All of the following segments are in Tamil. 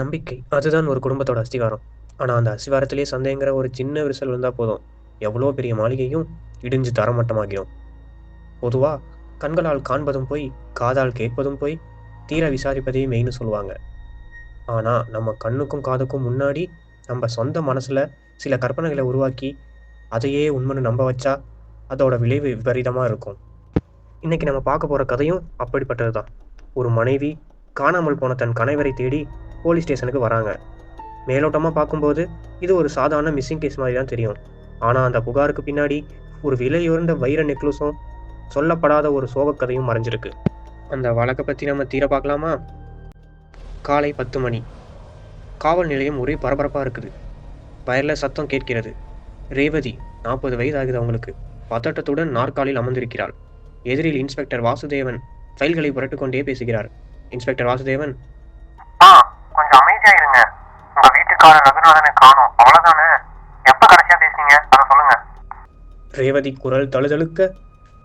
நம்பிக்கை. அதுதான் ஒரு குடும்பத்தோட அஸ்திகாரம் ஆனால் அந்த அஸ்திவாரத்திலே சந்தேகங்கிற ஒரு சின்ன விரிசல் இருந்தால் போதும். எவ்வளோ பெரிய மாளிகையும் இடிஞ்சு தரமட்டமாகிடும். பொதுவாக கண்களால் காண்பதும் போய் காதால் கேட்பதும் போய் தீர விசாரிப்பதே மெயின்னு சொல்லுவாங்க. ஆனால் நம்ம கண்ணுக்கும் காதுக்கும் முன்னாடி நம்ம சொந்த மனசில் சில கற்பனைகளை உருவாக்கி அதையே உண்மைன்னு நம்ப வச்சா அதோட விளைவு விபரீதமாக இருக்கும். இன்னைக்கு நம்ம பார்க்க போகிற கதையும் அப்படிப்பட்டது தான் ஒரு மனைவி காணாமல் போன தன் கணவரை தேடி போலீஸ் ஸ்டேஷனுக்கு வராங்க. மேலோட்டமாக பார்க்கும்போது இது ஒரு சாதாரண மிஸ்ஸிங் கேஸ் மாதிரி தான் தெரியும். ஆனால் அந்த புகாருக்கு பின்னாடி ஒரு விலையுயர்ந்த வைர நெக்லஸும் சொல்லப்படாத ஒரு சோகக்கதையும் மறைஞ்சிருக்கு. அந்த வழக்கை பற்றி நம்ம தீர பார்க்கலாமா? காலை பத்து மணி. காவல் நிலையம் ஒரே பரபரப்பாக இருக்குது. வயலில் சத்தம் கேட்கிறது. ரேவதி நாற்பது வயது ஆகுது அவங்களுக்கு. பதட்டத்துடன் நாற்காலில் அமர்ந்திருக்கிறாள். எதிரில் இன்ஸ்பெக்டர் வாசுதேவன் ஃபைல்களை புரட்டுக்கொண்டே பேசுகிறார். இன்ஸ்பெக்டர் வாசுதேவன் கொஞ்சம் அமைதியா இருங்க. உங்க வீட்டுக்காரர் ரகுநாதனை காணோம். அவ்வளவுதானே? எப்ப கடைசியா பேசுனீங்க? அதை சொல்லுங்க. ரேவதி குரல் தழுதழுக்க.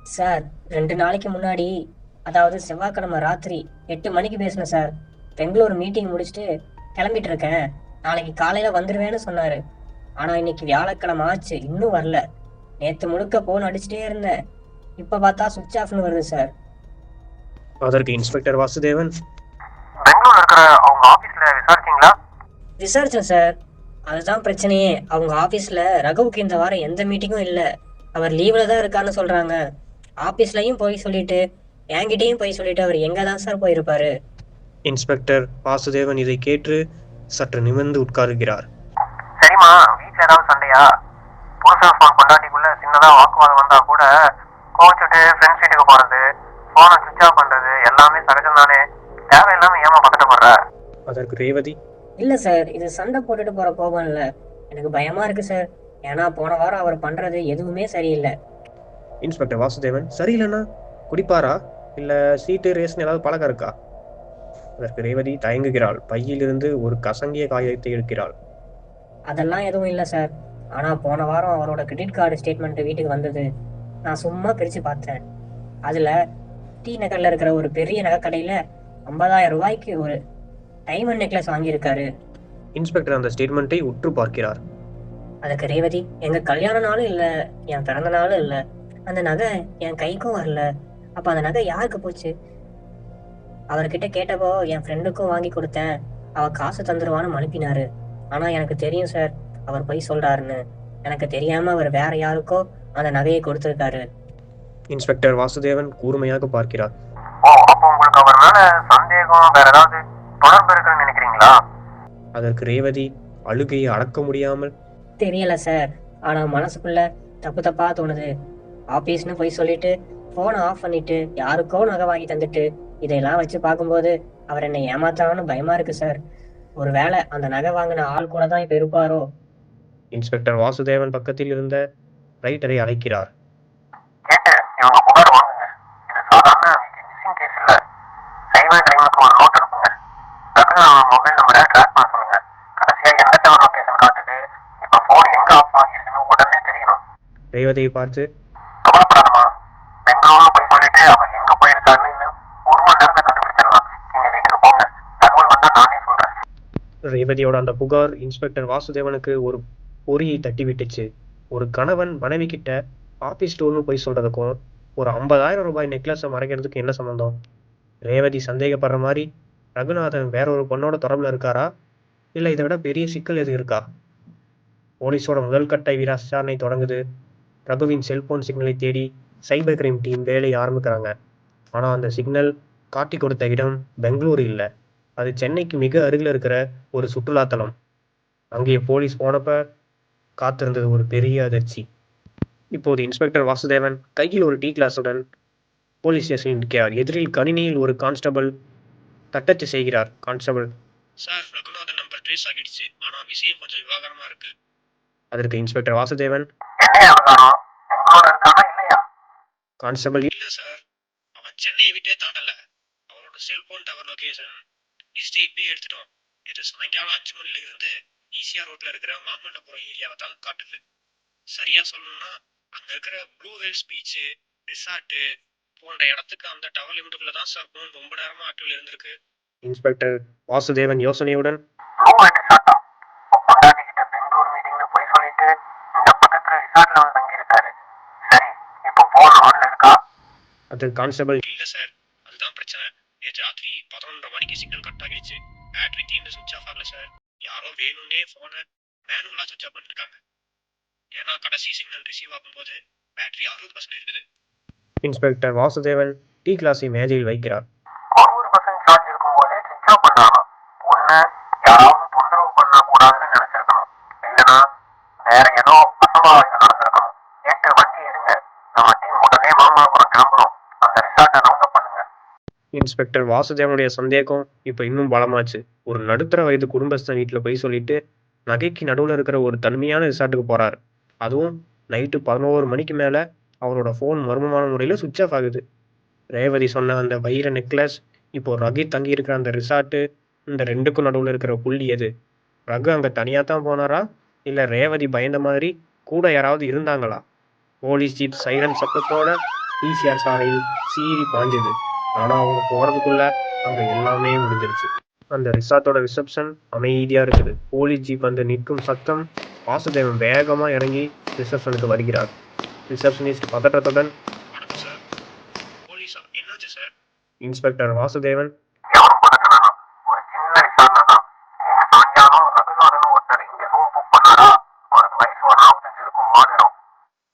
சார் ரெண்டு நாளைக்கு முன்னாடி அதாவது செவ்வாய்க்கிழமை ராத்திரி எட்டு மணிக்கு பேசினேன் சார். பெங்களூர் மீட்டிங் முடிச்சுட்டு கிளம்பிட்டு இருக்கேன். நாளைக்கு காலையில வந்துருவேன்னு சொன்னாரு. ஆனா இன்னைக்கு வியாழக்கிழமை ஆச்சு. இன்னும் வரல. நேத்து முழுக்க போன் அடிச்சுட்டே இருந்தேன். இப்ப பார்த்தா சுவிட்ச் ஆஃப்னு வருது சார். அதற்கு இன்ஸ்பெக்டர் வாசுதேவன். பெங்களூர்ல இருக்கிற அவங்க விசாரிச்சீங்களா விசாரிச்சேன் சார். அதுதான் பிரச்சனையே. அவங்க ஆபீஸ்ல ரகுவுக்கு இந்த வாரம் எந்த மீட்டிங்கும் இல்ல. அவர் லீவ்ல தான் இருக்கான்னு சொல்றாங்க. ஆபீஸ்லயும் போய் சொல்லிட்டு என்கிட்டயும் போய் சொல்லிட்டு அவர் எங்க தான் சார் போயிருப்பாரு? இன்ஸ்பெக்டர் வாசுதேவன் இதை கேட்டு சற்று நிமிர்ந்து உட்காருகிறார். சரிம்மா வீட்ல ஏதாவது சண்டையா? புருஷன் ஃபோன் பொண்டாட்டிக்குள்ள சின்னதா வாக்குவாதம் வந்தா கூட கோச்சுட்டு ஃப்ரெண்ட்ஸ் வீட்டுக்கு போறது போனை சுவிட்ச் ஆஃப் பண்றது எல்லாமே சகஜம் தானே தேவையில்லாம ஏமா பதட்டப்படுற அதற்கு ரேவதி? இல்ல சார் இது சண்டை போட்டுட்டு போற கோபம் இல்ல. எனக்கு பயமா இருக்கு சார். ஏன்னா போன வாரம் அவர் பண்றது எதுவுமே சரியில்லை. இன்ஸ்பெக்டர் வாசுதேவன் சரியில்லைண்ணா குடிப்பாரா? இல்லை சீட்டு ரேஸ்னு ஏதாவது பழக்கம் இருக்கா? அதற்கு ரேவதி தயங்குகிறாள். பையிலிருந்து ஒரு கசங்கிய காகிதத்தை எடுக்கிறாள். அதெல்லாம் எதுவும் இல்ல சார். ஆனா போன வாரம் அவரோட கிரெடிட் கார்டு ஸ்டேட்மெண்ட் வீட்டுக்கு வந்தது. நான் சும்மா பிரிச்சு பார்த்தேன். அதுல டி நகர்ல இருக்கிற ஒரு பெரிய நகைக்கடையில ஐம்பதாயிரம் ரூபாய்க்கு ஒரு டைமண்ட் நெக்லஸ் வாங்கியிருக்காரு. இன்ஸ்பெக்டர் அந்த ஸ்டேட்மெண்ட்டை உற்று பார்க்கிறார். அதுக்கு ரேவதி எங்க கல்யாண நாளும் இல்ல என் பிறந்த நாளும் இல்ல. அந்த நகை என் கைக்கும் வரல. அப்ப அந்த நகை யாருக்கு போச்சு? அவர்கிட்ட கேட்டப்போ என் ஃப்ரெண்டுக்கும் வாங்கி கொடுத்தேன். அவ காசு தந்துருவான்னு அனுப்பினாரு ஆனா எனக்கு தெரியும் சார் அவர் பொய் சொல்றாருன்னு. எனக்கு தெரியாம அவர் வேற யாருக்கோ அந்த நகையை கொடுத்திருக்காரு. இன்ஸ்பெக்டர் வாசுதேவன் கூர்மையாக பார்க்கிறார். ஓ அப்போ உங்களுக்கு அவர் மேல சந்தேகம் வேற ஏதாவது நினைக்கிறீங்களா அதற்கு ரேவதி அழுகையை அடக்க முடியாமல் தெரியல சார். ஆனா மனசுக்குள்ள தப்பு தப்பா தோணுது. ஆபீஸ்னு போய் சொல்லிட்டு போனை ஆஃப் பண்ணிட்டு யாருக்கோ நகை வாங்கி தந்துட்டு இதையெல்லாம் வச்சு பார்க்கும்போது அவர் என்னை ஏமாத்தான்னு பயமா இருக்கு சார். ஒருவேளை அந்த நகை வாங்கின ஆள் கூட தான் இப்ப இருப்பாரோ? இன்ஸ்பெக்டர் வாசுதேவன் பக்கத்தில் இருந்த ரைட்டரை அழைக்கிறார். கேட்டு இவங்க புகார் வாங்குங்க இது சாதாரண மிஸ்ஸிங் கேஸ் இல்ல சைபர் கிரைமுக்கு ஒரு நோட் இருக்குங்க ரகுநாதன் மொபைல் நம்பரை ட்ராக் பண்ண சொல்லுங்க கடைசியா எந்த டவர் லொகேஷன் காட்டுது இப்ப போன் எங்க ஆஃப் ஆகிருக்குன்னு உடனே தெரியணும் ரேவதியை பார்த்து கவலைப்படாதமா பெங்களூர்ல போய் சொல்லிட்டு அவன் எங்க போயிருக்கான்னு இன்னும் ஒரு மணி நேரத்துல கண்டுபிடிச்சிடலாம் நீங்க வீட்டுக்கு போங்க தகவல் வந்தா நானே சொல்றேன். ரேவதியோட அந்த புகார் இன்ஸ்பெக்டர் வாசுதேவனுக்கு ஒரு பொறியை தட்டி விட்டுச்சு ஒரு கணவன் மனைவி கிட்ட ஆபீஸ் டூர்னு போய் சொல்றதுக்கும் ஒரு ஐம்பதாயிரம் ரூபாய் நெக்லஸை மறைக்கிறதுக்கு என்ன சம்மந்தம் ரேவதி சந்தேகப்படுற மாதிரி ரகுநாதன் வேற ஒரு பொண்ணோட தொடர்புல இருக்காரா? இல்லை இதை விட பெரிய சிக்கல் எது இருக்கா? போலீஸோட முதல் கட்ட விசாரணை தொடங்குது. ரகுவின் செல்போன் சிக்னலை தேடி சைபர் கிரைம் டீம் வேலையை ஆரம்பிக்கிறாங்க. ஆனால் அந்த சிக்னல் காட்டி கொடுத்த இடம் பெங்களூர் இல்லை. அது சென்னைக்கு மிக அருகில் இருக்கிற ஒரு சுற்றுலாத்தலம். அங்கே போலீஸ் போனப்ப காத்திருந்தது ஒரு பெரிய அதிர்ச்சி. இப்போது இன்ஸ்பெக்டர் வாசுதேவன் கையில் ஒரு டீ கிளாஸுடன் போலீஸ் ஸ்டேஷனில் நிற்கிறார். எதிரில் கணினியில் ஒரு கான்ஸ்டபிள் தட்டச்சு செய்கிறார். Constable sir Raghunathan number trace ஆகிடுச்சு. ஆனால் விஷயம் கொஞ்சம் விவகாரமாக இருக்கு. அதற்கு இன்ஸ்பெக்டர் வாசுதேவன் என்னையா அவதாரம் கான்ஸ்டபிள் இல்ல சார் அவன் சென்னையை விட்டே தாண்டல. அவரோட செல்போன் டவர் லொகேஷன் ஹிஸ்டரி இப்படியே எடுத்துட்டோம். இது சாயங்காலம் அஞ்சு மணில இருந்து ஈசிஆர் ரோட்ல இருக்கிற மாமல்லபுரம் ஏரியாவை தான் காட்டுது. சரியா சொல்லணும்னா அங்க இருக்கிற ப்ளூ ஹில்ஸ் பீச் ரிசார்ட் போன்ற இடத்துக்கு அந்த டவர் லிமிட்டுக்குள்ள தான் சார் போன் ரொம்ப நேரமா ஆக்டிவ்ல இருந்திருக்கு. இன்ஸ்பெக்டர் வாசுதேவன் யோசனையுடன் ஷாட்டா பொண்டாட்டி கிட்ட பெங்களூர் மீட்டிங்னு போய் சொல்லிட்டு இந்த பக்கத்துல ரிசார்ட்ல வந்து தங்கி இருக்காரு சரி இப்போ போன் ஆன்ல இருக்கா அது கான்ஸ்டபிள் இல்லை சார் அதுதான் பிரச்சனை. நேற்று ராத்திரி பதினொன்றரை மணிக்கு சிக்னல் கட் ஆகிடுச்சு. பேட்டரி தீர்ந்து சுவிச் ஆஃப் ஆகல சார் யாரோ வேணும்னே ஃபோனை மேனுவலாக சுவிச் ஆஃப் பண்ணிருக்காங்க. ஏன்னா கடைசி சிக்னல் ரிசீவ் ஆகும்போது பேட்டரி அறுபது பர்சன்ட் இருக்குது. இன்ஸ்பெக்டர் வாசுதேவன் டீ கிளாஸை மேஜையில் வைக்கிறார் அறுபது பர்சன்ட் சார்ஜ் இருக்கும்போதே சுவிச் ஆஃப் பண்ணாங்க ஒண்ணு யாராவது தொந்தரவு பண்ணக்கூடாதுன்னு நினைச்சிருக்கணும் இல்லைன்னா வேற ஏதோ அசம்பாவிதம் நடந்திருக்கணும் கேட்டு வண்டி எடுங்க நம்ம டீம் உடனே மாமல்லபுரம் கிளம்பணும் அந்த ரிசார்ட்டை ரவுண்ட் பண்ணுங்க இன்ஸ்பெக்டர் வாசுதேவனுடைய சந்தேகம் இப்போ இன்னும் பலமாச்சு. ஒரு நடுத்தர வயது குடும்பஸ்தன் வீட்டில் போய் சொல்லிட்டு நகைக்கு நடுவில் இருக்கிற ஒரு தனிமையான ரிசார்ட்டுக்கு போகிறார் அதுவும் நைட்டு பதினோரு மணிக்கு மேலே அவரோட ஃபோன் மர்மமான முறையில் சுவிட்ச் ஆஃப் ஆகுது. ரேவதி சொன்ன அந்த வைர நெக்லஸ் இப்போ ரகி தங்கி இருக்கிற அந்த ரிசார்ட்டு இந்த ரெண்டுக்கும் நடுவில் இருக்கிற புள்ளி எது? ரகு அங்கே தனியாக தான் போனாரா? இல்லை ரேவதி பயந்த மாதிரி கூட யாராவது இருந்தாங்களா? போலீஸ் ஜீப் சைரன் சத்தத்தோட ஈசிஆர் சாலையில் சீறி பாஞ்சுது. ஆனால் அவங்க போகிறதுக்குள்ள அங்கே எல்லாமே முடிஞ்சிருச்சு. அந்த ரிசார்ட்டோட ரிசப்ஷன் அமைதியாக இருக்குது. போலீஸ் ஜீப் வந்து நிற்கும் சத்தம் வாசுதேவன் வேகமாக இறங்கி ரிசப்ஷனுக்கு வருகிறார். ரிசப்ஷனிஸ்ட் பதட்டத்துடன் இன்ஸ்பெக்டர் வாசுதேவன் ரிசப்ஷனிஸ்ட் கம்ப்யூட்டரை செக் செய்கிறார் சின்ன ரிசார்ட் தான் சாயங்காலம் ரகுநாதன் ஒருத்தர் இங்க ரூம் புக் பண்ணாரா அவருக்கு வயசு ஒரு நாற்பத்தஞ்சு இருக்கும் மாநிலம்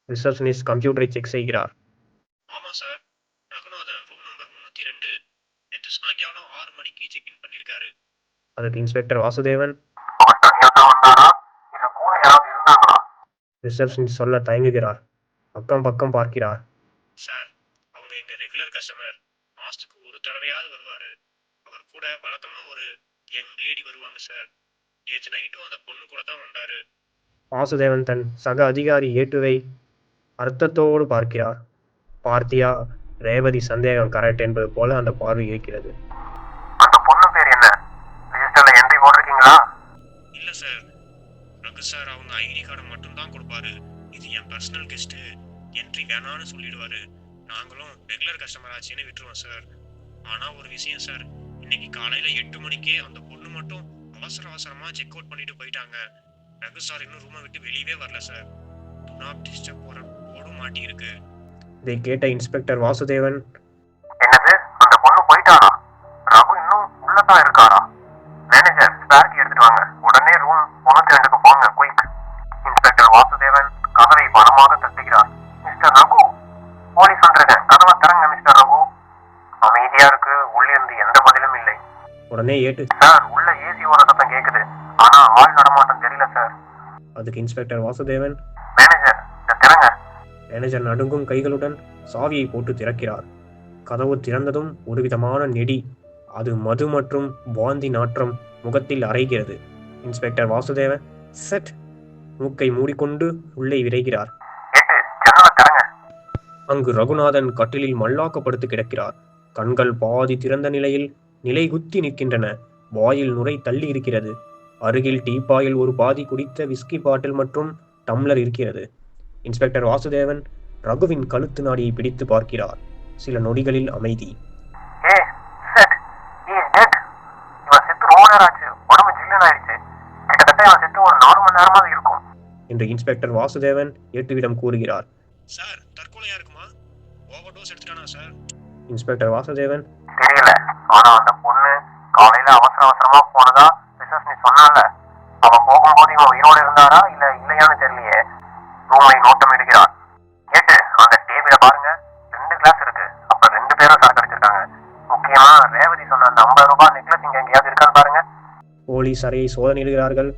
ரிசப்ஷனிஸ்ட் கம்ப்யூட்டரை செக் செய்கிறார் ஆமாம் சார் ரகுநாதன் ரூம் நம்பர் முந்நூற்றி ரெண்டு நேற்று சாயங்காலம் ஆறு மணிக்கு செக் இன் பண்ணியிருக்காரு அதுக்கு இன்ஸ்பெக்டர் வாசுதேவன் அவர் தனியா தான் வந்தாரா இல்ல கூட இருந்தாங்களா ரிசப்ஷனிஸ்ட் சொல்ல தயங்குகிறார். பக்கம் பக்கம் பார்க்கிறார். சார் அவங்க எங்க ரெகுலர் கஸ்டமர் மாசத்துக்கு ஒரு தடவையாவது வருவாரு. அவர் கூட வழக்கமா ஒரு யங் லேடி வருவாங்க சார். நேற்று நைட்டும் அந்த பொண்ணு கூட தான் வந்தாரு. வாசுதேவன் தன் சக அதிகாரி ஏட்டுவை அர்த்தத்தோடு பார்க்கிறார். பார்த்தியா ரேவதி சந்தேகம் கரெக்ட் என்பது போல அந்த பார்வை இருக்கிறது. பர்சனல் கெஸ்ட் என்ட்ரி வேணாம்னு சொல்லிடுவாரு. நாங்களும் ரெகுலர் கஸ்டமர் ஆச்சுன்னு விட்டுருவோம் சார் ஆனா ஒரு விஷயம் சார் இன்னைக்கு காலையில எட்டு மணிக்கே அந்த பொண்ணு மட்டும் அவசர அவசரமா செக் அவுட் பண்ணிட்டு போயிட்டாங்க. ரகு சார் இன்னும் ரூமை விட்டு வெளியவே வரல சார் டு நாட் டிஸ்டர்ப் போற போர்டும் மாட்டி இருக்கு இதை கேட்ட இன்ஸ்பெக்டர் வாசுதேவன். என்னது? அந்த பொண்ணு போயிட்டாரா ரகு இன்னும் உள்ளதான் இருக்காரா மேனேஜர் உடனே ஏட்டு. சார் உள்ள ஏசி ஓட சத்தம் கேக்குது. ஆனா ஆள் நடமாட்டம் தெரியல சார். அதுக்கு இன்ஸ்பெக்டர் வாசுதேவன். மேனேஜர் திறங்க. மேனேஜர் நடுங்கும் கைகளுடன் சாவியை போட்டு திறக்கிறார். கதவு திறந்ததும் ஒரு விதமான நெடி. அது மது மற்றும் பாந்தி நாற்றம் முகத்தில் அரைகிறது இன்ஸ்பெக்டர் வாசுதேவன் செட். மூக்கை மூடிக்கொண்டு உள்ளே விரைகிறார். அங்கு ரகுநாதன் கட்டிலில் மல்லாக்கப்படுத்து கிடக்கிறார். கண்கள் பாதி திறந்த நிலையில் நிலைகுத்தி நிற்கின்றன. வாயில் நுரை தள்ளி இருக்கிறது அருகில் டீப்பாயில் ஒரு பாதி குடித்த விஸ்கி பாட்டில் மற்றும் டம்ளர் இருக்கிறது. இன்ஸ்பெக்டர் வாசுதேவன் ரகுவின் கழுத்து நாடியை பிடித்து பார்க்கிறார். சில நொடிகளில் அமைதி. என்று இன்ஸ்பெக்டர் வாசுதேவன் ஏட்டுவிடம் கூறுகிறார். சார் தற்கொலையா இருக்குமா? ஓவர் டோஸ் எடுத்துட்டானா சார்? இன்ஸ்பெக்டர் வாசுதேவன் தெரியல. ஆனா அந்த பொண்ணு காலையில அவசர அவசரமா போனதா ரிசப்ஷனிஸ்ட் சொன்னால? அவன் போகும்போது இவன் உயிரோடு இருந்தாரா? இல்ல இல்லையான்னு தெரியலையே. ரூமை நோட்டம் இடுகிறார் கேட்டு அந்த டேபிள பாருங்க. ரெண்டு கிளாஸ் இருக்கு. அப்ப ரெண்டு பேரும் சரக்கு அடிச்சிருக்காங்க. முக்கியமா ரேவதி சொன்ன அந்த ஐம்பது ரூபாய் நெக்லஸ் இங்க எங்கேயாவது இருக்கான்னு பாருங்க. போலீஸ் அறையை சோதனையிடுகிறார்கள்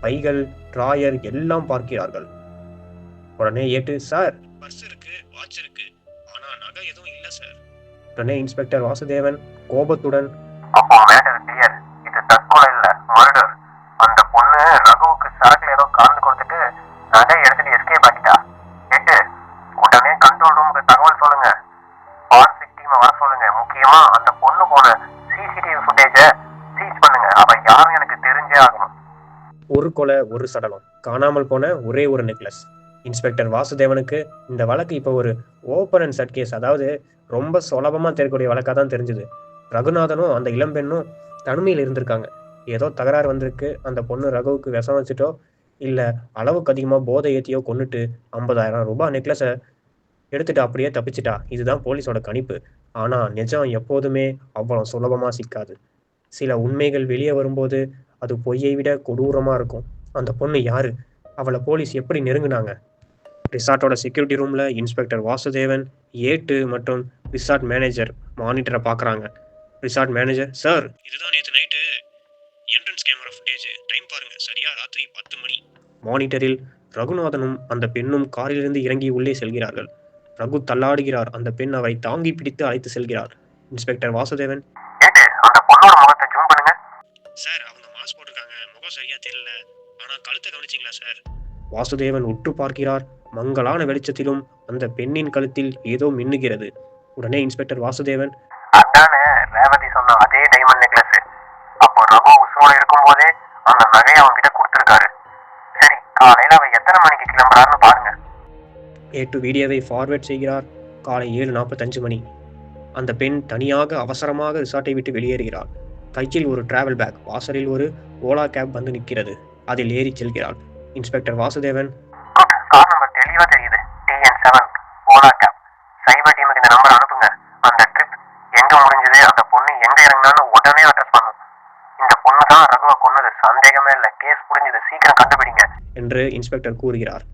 பைகள் டிராயர் எல்லாம் பார்க்கிறார்கள். உடனே ஏட்டு சார். பர்ஸ் இருக்கு வாட்ச் இருக்கு. ஆனா நகை எதுவும் இல்ல சார். உடனே இன்ஸ்பெக்டர் வாசுதேவன் கோபத்துடன் அப்போ மேட்டர் கிளியர் இது தற்கொலை இல்ல மர்டர். அந்த பொண்ணு ரகுவுக்கு சரக்குல ஏதோ கலந்து கொடுத்துட்டு நகை எடுத்துட்டு எஸ்கேப் ஆகிட்டா கேட்டு உடனே கண்ட்ரோல் ரூமுக்கு தகவல் சொல்லுங்க. ஃபாரன்சிக் டீமை வர சொல்லுங்க. முக்கியமா அந்த பொண்ணு போன சிசிடிவி ஃபுட்டேஜ சீஸ் பண்ணுங்க. அவ யாரும் எனக்கு தெரிஞ்சே ஆகணும். ஒரு கொலை ஒரு சடலம். காணாமல் போன ஒரே ஒரு நெக்லஸ். இன்ஸ்பெக்டர் வாசுதேவனுக்கு இந்த வழக்கு இப்போ ஒரு ஓப்பன் அண்ட் சட் கேஸ் அதாவது ரொம்ப சுலபமாக தெரியக்கூடிய வழக்காக தான் தெரிஞ்சுது. ரகுநாதனும் அந்த இளம்பெண்ணும் தனிமையில் இருந்திருக்காங்க. ஏதோ தகராறு வந்திருக்கு. அந்த பொண்ணு ரகுவுக்கு விஷம் வச்சுட்டோ இல்லை அளவுக்கு அதிகமாக போதை ஏற்றியோ கொண்டுட்டு ஐம்பதாயிரம் ரூபாய் நெக்லஸை எடுத்துட்டு அப்படியே தப்பிச்சிட்டா. இதுதான் போலீஸோட கணிப்பு. ஆனால் நிஜம் எப்போதுமே அவ்வளோ சுலபமாக சிக்காது. சில உண்மைகள் வெளியே வரும்போது அது பொய்யை விட கொடூரமாக இருக்கும். அந்த பொண்ணு யாரு? அவளை போலீஸ் எப்படி நெருங்கினாங்க? ரிசார்ட்டோட செக்யூரிட்டி ரூமில் இன்ஸ்பெக்டர் வாசுதேவன் ஏட்டு மற்றும் ரிசார்ட் மேனேஜர் மானிட்டரை பார்க்குறாங்க ரிசார்ட் மேனேஜர் சார் இதுதான் நேற்று night entrance camera footage time பாருங்க. சரியா ராத்திரி பத்து மணி. மானிட்டரில் ரகுநாதனும் அந்த பெண்ணும் காரிலிருந்து இறங்கி உள்ளே செல்கிறார்கள். ரகு தள்ளாடுகிறார். அந்த பெண் அவரை தாங்கி பிடித்து அழைத்து செல்கிறார். இன்ஸ்பெக்டர் வாசுதேவன். ஏட்டு அந்த பொண்ணோட முகத்தை ஜூம் பண்ணுங்க. சார் அவங்க மாஸ்க் போட்டிருக்காங்க. முகம் சரியா தெரியல. ஆனா கழுத்தை கவனிச்சிங்களா சார் வாசுதேவன் உற்று பார்க்கிறார். மங்கலான வெளிச்சத்திலும் அந்த பெண்ணின் கழுத்தில் ஏதோ மின்னுகிறது. உடனே இன்ஸ்பெக்டர் வாசுதேவன் ரேவதி சொன்ன அதே டைமண்ட் நெக்லஸ் அப்போ ரகு உசுரோட இருக்கும்போதே அந்த நகையை அவன்கிட்ட கொடுத்துருக்காரு. சரி காலையில அவன் எத்தனை மணிக்கு கிளம்புறாருன்னு பாருங்க. ஏ டு வீடியோவை ஃபார்வேர்ட் செய்கிறார். காலை ஏழு நாற்பத்தஞ்சு மணி. அந்த பெண் தனியாக அவசரமாக ரிசார்ட்டை விட்டு வெளியேறுகிறார் கையில் ஒரு டிராவல் பேக் வாசலில் ஒரு ஓலா கேப் வந்து நிற்கிறது. அதில் ஏறி செல்கிறாள். இன்ஸ்பெக்டர் வாசுதேவன். கார் நம்பர் தெளிவா தெரியுது. TN seven Ola cab. Cyber டீமுக்கு இந்த நம்பர் அனுப்புங்க. அந்த ட்ரிப் எங்க முடிஞ்சது? அந்த பொண்ணு எங்க இறங்கினாலும் உடனே அட்ரஸ் பண்ணும் இந்த பொண்ணு தான் ரகுவை கொன்னது. சந்தேகமே இல்லை. கேஸ் புரிஞ்சுது சீக்கிரம் கண்டுபிடிங்க. என்று இன்ஸ்பெக்டர் கூறுகிறார்.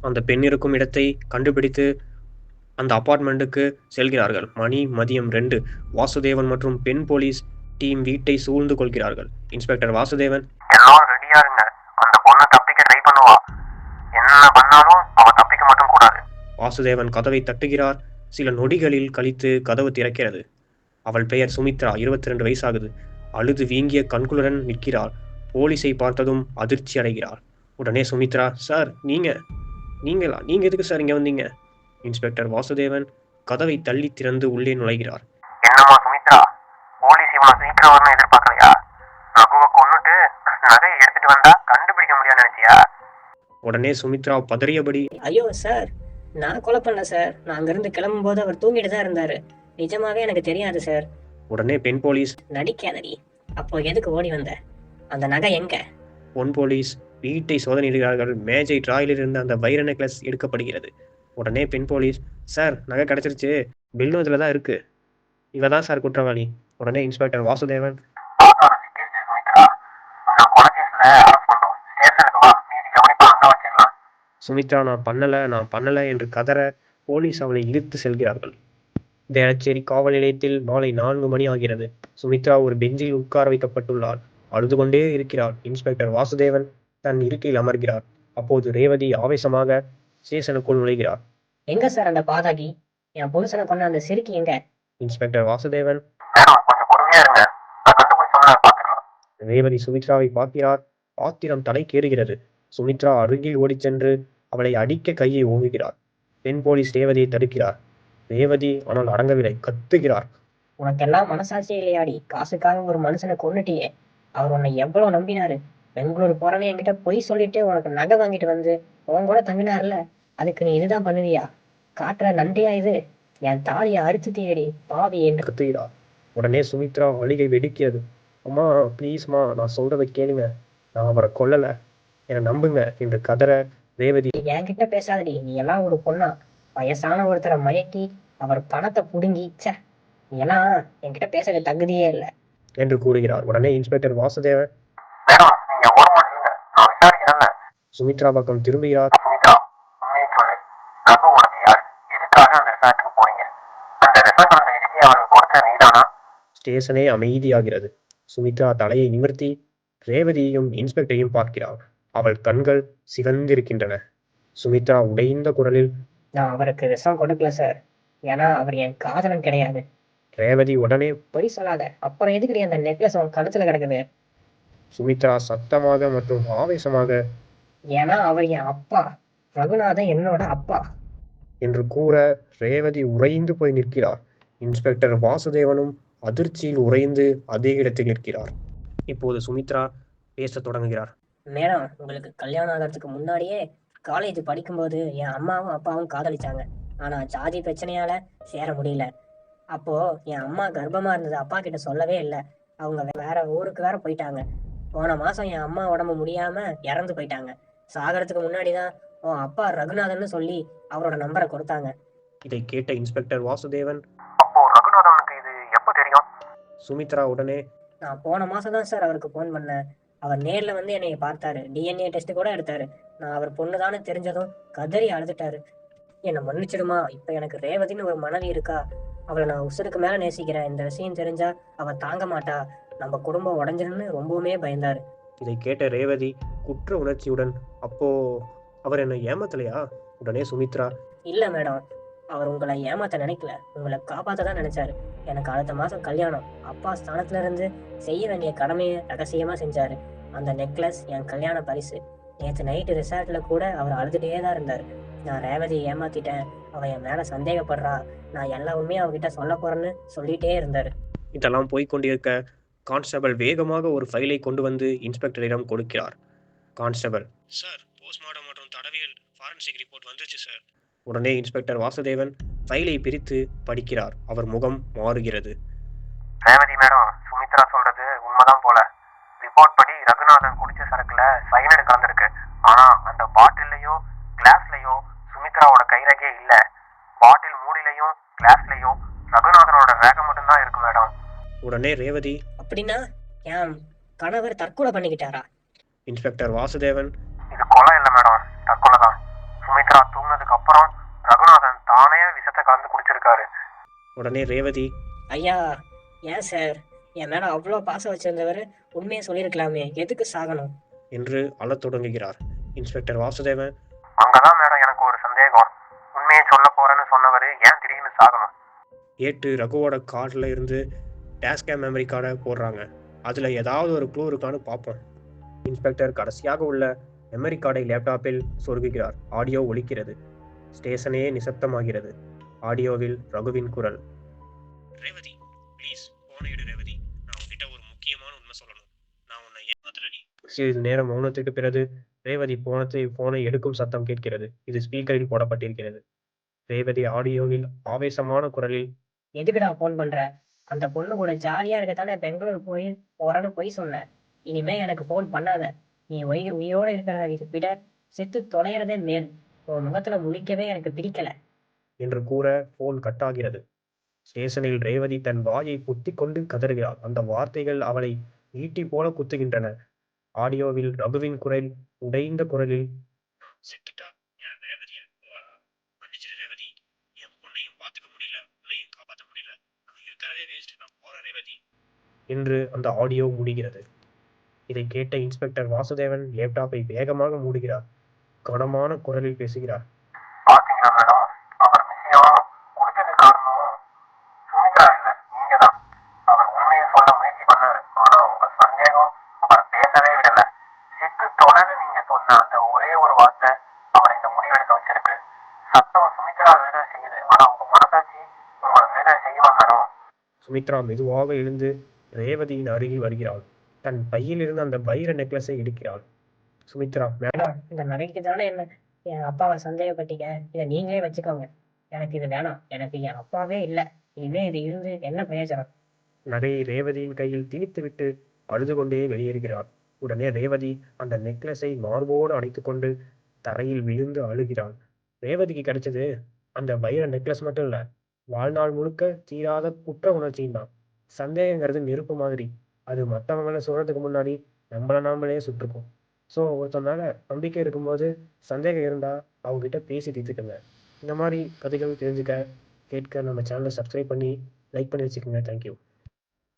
அந்த பெண் இருக்கும் இடத்தை கண்டுபிடித்து அந்த அபார்ட்மெண்ட்டுக்கு செல்கிறார்கள். மணி மதியம் ரெண்டு. வாசுதேவன் மற்றும் பெண் போலீஸ் டீம் வீட்டை சூழ்ந்து கொள்கிறார்கள். இன்ஸ்பெக்டர் வாசுதேவன் எல்லாரும் ரெடியா இருங்க. அந்த பொண்ணு தப்பிக்க ட்ரை பண்ணுவா. என்ன பண்ணாலும் அவ தப்பிக்க மட்டும் கூடாது. வாசுதேவன் கதவை தட்டுகிறார். சில நொடிகளில் கழித்து கதவு திறக்கிறது. அவள் பெயர் சுமித்ரா இருபத்தி ரெண்டு வயசாகுது. அழுது வீங்கிய கண்களுடன் நிற்கிறாள். போலீஸை பார்த்ததும் அதிர்ச்சி அடைகிறார் உடனே சுமித்ரா சார் நீங்க நீங்களா? நீங்க எதுக்கு சார் இங்க வந்தீங்க? இன்ஸ்பெக்டர் வாசுதேவன் கதவை தள்ளி திறந்து உள்ளே நுழைகிறார். என்னம்மா சுமித்ரா? போலீஸ் இவனை சீக்கிரம் வரணும் எதிர்பார்க்கலையா? ரகுவை கொன்னுட்டு நகையை எடுத்துட்டு வந்தா கண்டுபிடிக்க முடியாது நினைச்சியா? உடனே சுமித்ரா பதறியபடி ஐயோ சார் நான் கொலை பண்ணல சார். நான் அங்கிருந்து கிளம்பும்போது அவர் தூங்கிட்டு தான் இருந்தாரு. நிஜமாவே எனக்கு தெரியாது சார் உடனே பெண் போலீஸ். நடிக்காதடி. அப்போ எதுக்கு ஓடி வந்த? அந்த நகை எங்க? பொன் போலீஸ் வீட்டை சோதனையிடுகிறார்கள் மேஜை டிராயிலிருந்து அந்த வைர நெக்லஸ் எடுக்கப்படுகிறது. உடனே பெண் போலீஸ் சார் நகை கிடைச்சிருச்சு. பில்லும் இதில் தான் இருக்கு. இவ தான் சார் குற்றவாளி. உடனே இன்ஸ்பெக்டர் வாசுதேவன் சுமித்ரா நான் பண்ணல நான் பண்ணல என்று கதற போலீஸ் அவளை இழுத்து செல்கிறார்கள். வேளச்சேரி காவல் நிலையத்தில் மாலை நான்கு மணி ஆகிறது. சுமித்ரா ஒரு பெஞ்சில் உட்கார வைக்கப்பட்டுள்ளார். அழுது கொண்டே இருக்கிறார். இன்ஸ்பெக்டர் வாசுதேவன் தன் இருக்கையில் அமர்கிறார். அப்போது ரேவதி ஆவேசமாக ஸ்டேஷனுக்குள் நுழைகிறார். எங்க சார் அந்த பாதாகி? என் புருஷனை கொண்ட அந்த சிறுக்கி எங்க? இன்ஸ்பெக்டர் வாசுதேவன் ரேவதி சுமித்ராவை பார்க்கிறார். ஆத்திரம் தலைக்கேறுகிறது சுமித்ரா அருகில் ஓடிச் சென்று அவளை அடிக்க கையை ஓங்குகிறார். பெண் போலீஸ் ரேவதியை தடுக்கிறார். ரேவதி ஆனால் அடங்கவில்லை. கத்துகிறார். உனக்கெல்லாம் மனசாட்சியே இல்லையாடி. காசுக்காக ஒரு மனுஷனை கொன்னுட்டியே. அவர் உன்னை எவ்வளவு நம்பினாரு? பெங்களூர் போறேன்னு என்கிட்ட பொய் சொல்லிட்டு உனக்கு நகை வாங்கிட்டு வந்து உன் கூட தங்கினார்ல. அதுக்கு நீ இதுதான் பண்ணுவியா? காட்டுற நன்றியா இது? என் தாலியை அறுத்து தேடி பாவி என்று கத்துகிறார். உடனே சுமித்ரா வழிகை வெடிக்கிறது அம்மா ப்ளீஸ்மா நான் சொல்றதை கேளுங்க. நான் அவரை கொல்லல. என்னை நம்புங்க என்று கதற ரேவதி என்கிட்ட பேசாதடி. நீ எல்லாம் ஒரு பொண்ணா. வயசான ஒருத்தரை மயக்கி அவர் பணத்தை புடுங்கி ச்சே நீ எல்லாம் என்கிட்ட பேசுற தகுதியே இல்லை. என்று கூறுகிறார். உடனே இன்ஸ்பெக்டர் வாசுதேவன். சுமித்ரா பக்கம் திரும்புகிறார். ஸ்டேஷனே அமைதியாகிறது. சுமித்ரா தலையை நிமிர்த்தி ரேவதியையும் இன்ஸ்பெக்டரையும் பார்க்கிறாள் அவள் கண்கள் சிவந்திருக்கின்றன. சுமித்ரா உடைந்த குரலில் நான் அவருக்கு விஷம் கொடுக்கல சார் ஏன்னா அவர் என் காதலன் கிடையாது. ரேவதி உடனே பொய் சொல்லாத. அப்புறம் எதுக்குடி அந்த நெக்லஸ் உன் கழுத்துல கிடக்குது? சுமித்ரா சத்தமாக மற்றும் ஆவேசமாக ஏன்னா அவர் என் அப்பா. ரகுநாதன் என்னோட அப்பா. என்று கூற ரேவதி உறைந்து போய் நிற்கிறார். இன்ஸ்பெக்டர் வாசுதேவனும் அதிர்ச்சியில் உறைந்து அதே இடத்தில் நிற்கிறார். இப்போது சுமித்ரா பேசத் தொடங்குகிறார். மேடம் உங்களுக்கு கல்யாணம் ஆகிறதுக்கு முன்னாடியே காலேஜ் படிக்கும்போது என் அம்மாவும் அப்பாவும் காதலிச்சாங்க. ஆனா ஜாதி பிரச்சனையால சேர முடியல. அப்போ என் அம்மா கர்ப்பமா இருந்தது அப்பா கிட்ட சொல்லவே இல்லை. அவங்க வேற ஊருக்கு வேற போயிட்டாங்க. போன மாசம் என் அம்மா உடம்பு முடியாம இறந்து போயிட்டாங்க. சாகறதுக்கு முன்னாடி தான் உன் அப்பா ரகுநாதன்னு சொல்லி அவரோட நம்பரை கொடுத்தாங்க. இதை கேட்ட இன்ஸ்பெக்டர் வாசுதேவன் அப்போ ரகுநாதனுக்கு இது எப்போ தெரியும்? சுமித்ரா உடனே நான் போன மாசம் தான் சார் அவருக்கு ஃபோன் பண்ணேன். அவர் நேர்ல வந்து என்னைய பார்த்தாரு. டிஎன்ஏ டெஸ்ட் கூட எடுத்தாரு. நான் அவர் பொண்ணுதான்னு தெரிஞ்சதும் கதறி அழுதுட்டாரு. என்னை மன்னிச்சிடுமா? இப்ப எனக்கு ரேவதின்னு ஒரு மனைவி இருக்கா? அவளை நான் உசுருக்கு மேல நேசிக்கிறேன். இந்த விஷயம் தெரிஞ்சா அவ தாங்க மாட்டா. நம்ம குடும்பம் உடஞ்சிருன்னு ரொம்பவுமே பயந்தாரு. இதை கேட்ட ரேவதி குற்ற உணர்ச்சியுடன் அப்போ அவர் என்னை ஏமாத்தலையா? உடனே சுமித்ரா. இல்ல மேடம். அவர் உங்களை ஏமாத்த நினைக்கல. உங்களை காப்பாத்த தான் நினைச்சாரு. எனக்கு அடுத்த மாசம் கல்யாணம். அப்பா ஸ்தானத்துல இருந்து செய்ய வேண்டிய கடமையை ரகசியமா செஞ்சாரு. அந்த நெக்லஸ் என் கல்யாண பரிசு. நேத்து நைட்டு ரிசார்ட்ல கூட அவர் அழுதுட்டே தான் இருந்தாரு. நான் ரேவதியை ஏமாத்திட்டேன். அவ என் மேல சந்தேகப்படுறா. நான் எல்லா உண்மையும் அவகிட்ட சொல்ல போறேன்னு சொல்லிட்டே இருந்தாரு. இதெல்லாம் போய்க் கொண்டிருக்க கான்ஸ்டபிள் வேகமாக ஒரு ஃபைலை கொண்டு வந்து இன்ஸ்பெக்டரிடம் கொடுக்கிறார். கான்ஸ்டபிள். சார் போஸ்ட்மார்ட்டம் மற்றும் தடவியல் ஃபாரன்சிக் ரிப்போர்ட் வந்துச்சு சார். உடனே இன்ஸ்பெக்டர் வாசுதேவன் ஃபைலை பிரித்து படிக்கிறார். அவர் முகம் மாறுகிறது. ரேவதி மேடம் சுமித்ரா சொல்றது உண்மைதான் போல. ரிப்போர்ட் படி ரகுநாதன் குடிச்ச சரக்குல சைனடு கலந்துருக்கு ஆனா அந்த பாட்டில்லையோ கிளாஸ்லயோ சுமித்ராவோட கைரேகையே இல்ல. பாட்டில் மூடிலையும் கிளாஸ்லயும் ரகுநாதனோட ரேகை மட்டும்தான் இருக்கு மேடம். உடனே ரேவதி அப்படின்னா என் கணவர் தற்கொலை பண்ணிக்கிட்டாரா? இன்ஸ்பெக்டர் வாசுதேவன். இது கொலை இல்ல மேடம். தற்கொலை தான். சுமித்ரா தூங்கினதுக்கு அப்புறம் ரகுநாதன் தானே விஷத்தை கலந்து குடிச்சிருக்காரு. உடனே ரேவதி. ஐயா ஏன் சார்? என் மேல அவ்வளோ பாசம் வச்சிருந்தவர்? உண்மையை சொல்லியிருக்கலாமே. எதுக்கு சாகணும்? என்று அழத் தொடங்குகிறார். இன்ஸ்பெக்டர் வாசுதேவன். அங்கதான் மேடம் எனக்கு ஒரு சந்தேகம். உண்மையை சொல்ல போறேன்னு சொன்னவர் ஏன் திடீர்னு சாகணும்? ஏட்டு ரகுவோட கார்டில் இருந்து டேஷ்கேம் மெமரி கார்டை போடுறாங்க. அதில் ஏதாவது ஒரு க்ளூ இருக்கான்னு பார்ப்போம். இன்ஸ்பெக்டர் கடைசியாக உள்ள மெமரி கார்டை லேப்டாப்பில் சொருகுகிறார். ஆடியோ ஒலிக்கிறது. ஸ்டேஷனே நிசப்தமாகிறது. ஆடியோவில் ரகுவின் குரல். சிறிது நேரம் மௌனத்துக்கு பிறகு ரேவதி போனத்தை போனை எடுக்கும் சத்தம் கேட்கிறது. இது ஸ்பீக்கரில் போடப்பட்டிருக்கிறது. ரேவதி ஆடியோவில் ஆவேசமான குரலில் எதுக்குடா ஃபோன் பண்ற? அந்த பொண்ணு கூட ஜாலியா இருக்கத்தானே பெங்களூர் போய் போறேன்னு போய் சொன்னேன் இனிமே எனக்கு ஃபோன் பண்ணாத. நீ உயிர் உயிரோட இருக்கிறத விட செத்து தொலைகிறதே மேல். உன் முகத்துல முழிக்கவே எனக்கு பிடிக்கல. என்று கூற போன் கட்டாகிறது ஸ்டேஷனில் ரேவதி தன் வாயை குத்திக் கொண்டு கதறுகிறாள். அந்த வார்த்தைகள் அவளை ஈட்டி போல குத்துகின்றன. ஆடியோவில் ரகுவின் குரல் உடைந்த குரலில் என்று அந்த ஆடியோ முடிகிறது. இதை கேட்ட இன்ஸ்பெக்டர் வாசுதேவன் லேப்டாப்பை வேகமாக மூடுகிறார். கனமான குரலில் பேசுகிறார் பாத்தீங்களா மேடம் அவர் விஷயம் குடிச்சது காரணம் சுமித்ரா இல்ல நீங்க தான் அவர் உண்மையை சொல்ல முயற்சி பண்ணாரு ஆனா உங்க சந்தேகம் அவரை பேசவே விடல செத்து தொடர்ந்து நீங்க சொன்ன அந்த ஒரே ஒரு வார்த்தை அவரை இந்த முடிவெடுக்க வச்சிருக்கு சத்தம் சுமித்ரா வேலை செய்யுது ஆனா உங்க மனசாட்சி உங்களோட வேலை செய்யலாம் மேடம் சுமித்ரா மெதுவாக எழுந்து ரேவதியின் அருகில் வருகிறாள். தன் பையில் இருந்து அந்த வைர நெக்லஸை எடுக்கிறாள். சுமித்ரா மேடம் இந்த நகைக்கு தானே என்ன? என் அப்பாவை சந்தேகப்பட்டீங்க. இதை நீங்களே வச்சுக்கோங்க. எனக்கு இது வேணாம். எனக்கு என் அப்பாவே இல்லை. இனிமே இது இருந்து என்ன பிரயோஜனம்? நகையை ரேவதியின் கையில் திணித்துவிட்டு அழுது கொண்டே வெளியேறுகிறாள். உடனே ரேவதி அந்த நெக்லஸை மார்போடு அணைத்துக்கொண்டு தரையில் விழுந்து அழுகிறாள். ரேவதிக்கு கிடைச்சது அந்த வைர நெக்லஸ் மட்டும் இல்ல. வாழ்நாள் முழுக்க தீராத குற்ற உணர்ச்சியும் தான் சந்தேகங்கிறது நெருப்பு மாதிரி. அது மற்றவங்கள சொல்றதுக்கு முன்னாடி நம்மளை நாமளே சுட்டுருக்கோம் ஸோ ஒருத்தனால நம்பிக்கை இருக்கும்போது சந்தேகம் இருந்தால் அவங்ககிட்ட பேசி தீர்த்துக்கங்க. இந்த மாதிரி கதைகள் தெரிஞ்சுக்க கேட்க நம்ம சேனலை சப்ஸ்கிரைப் பண்ணி லைக் பண்ணி வச்சுக்கோங்க. தேங்க்யூ